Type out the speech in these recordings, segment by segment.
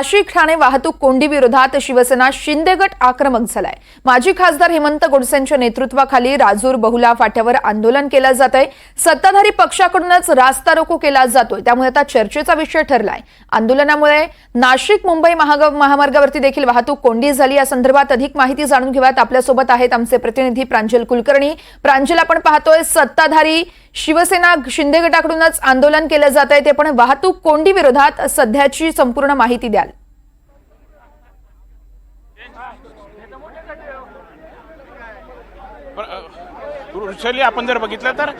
नाशिक ठाणे वाहतूक कोंडी विरोधात शिवसेना शिंदे गट आक्रमक झालाय. माजी खासदार हेमंत गोडसेंच्या नेतृत्वाखाली राजूर बहुला फाट्यावर आंदोलन केलं जात आहे सत्ताधारी पक्षाकडूनच रास्ता रोको केला जातोय. त्यामुळे आता चर्चेचा विषय ठरलाय. आंदोलनामुळे नाशिक मुंबई महाग- महामार्गावरती देखील वाहतूक कोंडी झाली. या संदर्भात अधिक माहिती जाणून घेऊयात. आपल्यासोबत आहेत आमचे प्रतिनिधी प्रांजल कुलकर्णी. प्रांजल आपण पाहतोय सत्ताधारी शिवसेना शिंदे गटाकडूनच आंदोलन केलं जात आहे. ते पण वाहतूक कोंडी विरोधात सध्याची संपूर्ण माहिती द्याल. ऋषाली आपण जर बघितलं तर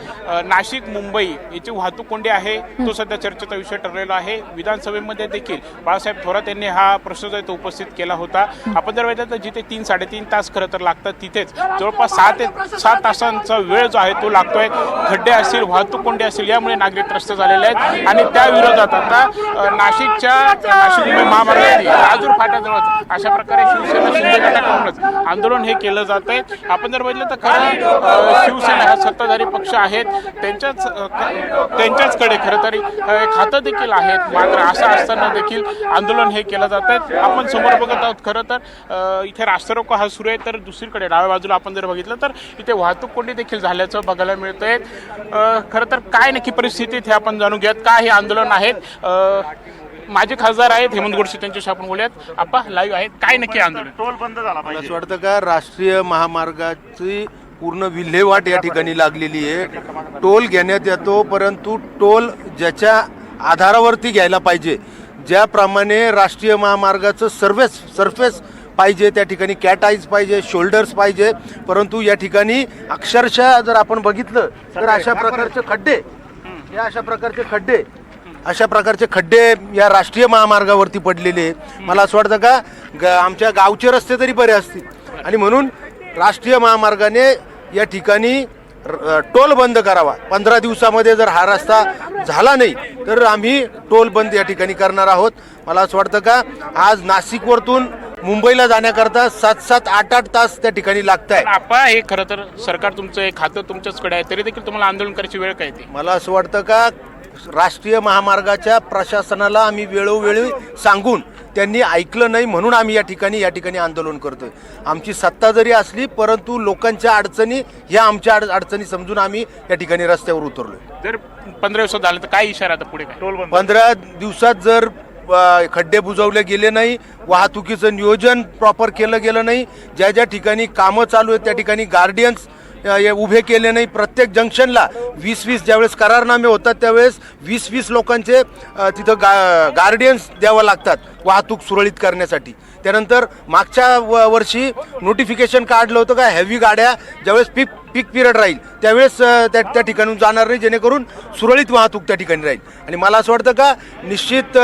नाशिक मुंबई याची वाहतूक कोंडी आहे. तो सध्या चर्चेचा विषय ठरलेला आहे. विधानसभेमध्ये देखील बाळासाहेब थोरात यांनी हा प्रश्न जो आहे तो उपस्थित केला होता. आपण जर बघितलं तर जिथे तीन साडेतीन तास खरं तर लागतात तिथेच. जवळपास सहा ते सात तासांचा वेळ जो आहे तो लागतोय. खड्डे असतील वाहतूक कोंडी असतील यामुळे नागरिक त्रस्त झालेले आहेत. आणि त्या विरोधात आता नाशिकच्या नाशिक मुंबई महामार्गावरती राजूर फाट्याजवळ अशा प्रकारे शिवसेना शिंदे गटाकडूनच आंदोलन हे केलं जात आहे आपण जर बघितलं तर खरं शिवसेना हा सत्ताधारी पक्ष आहेत. त्यांच्याच त्यांच्याचकडे खरं तरी एक खातं देखील आहेत. मात्र असं असताना देखील आंदोलन हे केलं जात आहे. आपण समोर बघत आहोत खरं तर इथे रास्ता रोको हा सुरू आहे. तर दुसरीकडे डाव्या बाजूला आपण जर बघितलं तर इथे वाहतूक कोंडी देखील झाल्याचं बघायला मिळतंय. अ, खरं तर काय नक्की परिस्थिती आहे हे आपण जाणून घेऊयात. काय हे आंदोलन आहेत? माजी खासदार आहेत हेमंत गोडसे त्यांच्याशी आपण बोलूयात. आपा लाईव्ह आहेत. काय नक्की आंदोलन? टोल बंद झाला असं वाटतं का राष्ट्रीय महामार्गाची पूर्ण विल्हेवाट या ठिकाणी लागलेली आहे. टोल घेण्यात येतो परंतु टोल ज्याच्या आधारावरती घ्यायला पाहिजे ज्याप्रमाणे राष्ट्रीय महामार्गाचं सर्वेस सरफेस पाहिजे त्या ठिकाणी कॅटाईज पाहिजे शोल्डर्स पाहिजे परंतु या ठिकाणी अक्षरशः जर आपण बघितलं तर अशा प्रकारचे खड्डे. हे अशा प्रकारचे खड्डे. अशा प्रकारचे खड्डे या राष्ट्रीय महामार्गावरती पडलेले आहेत. मला असं वाटतं का ग आमच्या गावचे रस्ते तरी बरे असतील. आणि म्हणून राष्ट्रीय महामार्गाने या ठिकाणी टोल बंद करावा. पंधरा दिवसामध्ये जर हा रस्ता झाला नाही तर आम्ही टोल बंद या ठिकाणी करणार आहोत. मला असं वाटतं का आज नाशिकवरतून मुंबईला जाण्याकरता सात सात आठ आठ तास त्या ठिकाणी लागत आहे आपा हे खरं तर सरकार तुमचं एक खातं तुमच्याचकडे आहे तरी देखील तुम्हाला आंदोलन करायची वेळ काय मला असं वाटतं का राष्ट्रीय महामार्गाच्या प्रशासनाला आम्ही वेळोवेळी सांगून त्यांनी ऐकलं नाही म्हणून आम्ही या ठिकाणी या ठिकाणी आंदोलन करतोय. आमची सत्ता जरी असली परंतु लोकांच्या अडचणी ह्या आमच्या अड अडचणी समजून आम्ही या ठिकाणी रस्त्यावर उतरलोय. जर पंधरा दिवसात झालं तर काय इशारा आता पुढे काय? टोल बंद. पंधरा दिवसात जर खड्डे बुजवले गेले नाही वाहतुकीचं नियोजन प्रॉपर केलं गेलं नाही ज्या ज्या ठिकाणी कामं चालू आहेत त्या ठिकाणी गार्डियन्स हे उभे केले नाही प्रत्येक जंक्शनला वीस वीस ज्यावेळेस करारनामे होतात त्यावेळेस वीस वीस लोकांचे तिथं गा गार्डियन्स द्यावं लागतात. वाहतूक सुरळीत करण्यासाठी. त्यानंतर मागच्या व वर्षी नोटिफिकेशन काढलं होतं का हेवी गाड्या ज्यावेळेस पीक पीक पिरियड राहील त्यावेळेस त्या त्या ठिकाणून जाणार नाही जेणेकरून सुरळीत वाहतूक त्या ठिकाणी राहील. आणि मला असं वाटतं का निश्चित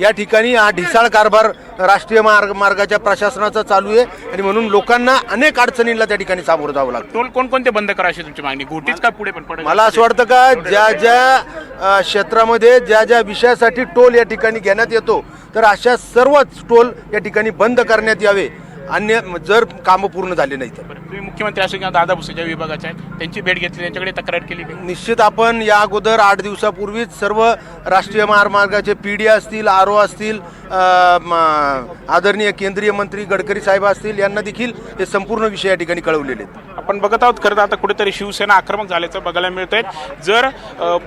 या ठिकाणी हा ढिसाळ कारभार राष्ट्रीय मार्ग मार्गाच्या प्रशासनाचा चालू आहे. आणि म्हणून लोकांना अनेक अडचणींना त्या ठिकाणी सामोरं जावं लागतं. टोल कोणकोणते बंद करा अशी तुमची मागणी? घोटीच का पुढे पण पडेल? मला असं वाटतं का ज्या ज्या क्षेत्रामध्ये ज्या ज्या विषयासाठी टोल या ठिकाणी घेण्यात येतो तर अशा सर्वच टोल या ठिकाणी बंद करण्यात यावे अन्य जर कामं पूर्ण झाली नाही तर तुम्ही मुख्यमंत्री असं किंवा दादा भुसेच्या विभागाचे आहेत त्यांची भेट घेतली त्यांच्याकडे तक्रार केली का? निश्चित आपण या अगोदर आठ दिवसापूर्वीच सर्व राष्ट्रीय महामार्गाचे पी डी असतील आर ओ असतील आदरणीय केंद्रीय मंत्री गडकरी साहेब असतील यांना देखील हे संपूर्ण विषय या ठिकाणी कळवलेले आहेत. आपण बघत आहोत खरं तर आता कुठेतरी शिवसेना आक्रमक झाल्याचं बघायला मिळत आहे जर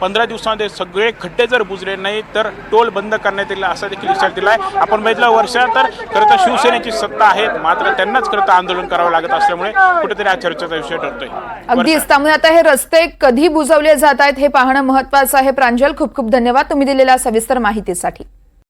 पंधरा दिवसामध्ये सगळे खड्डे जर बुजले नाही तर टोल बंद करण्यात येईल असा देखील इशारा दिला आहे आपण बघितलं वर्षात तर खरं तर शिवसेनेची सत्ता आहे मात्र त्यांनाच खरं तर आंदोलन करावं लागत असल्यामुळे कुठेतरी हा चर्चेचा विषय ठरतोय. अगदीच त्यामुळे आता हे रस्ते कधी बुजवले जात आहेत हे पाहणं महत्वाचं आहे. प्रांजल खूप खूप धन्यवाद तुम्ही दिलेल्या सविस्तर माहितीसाठी.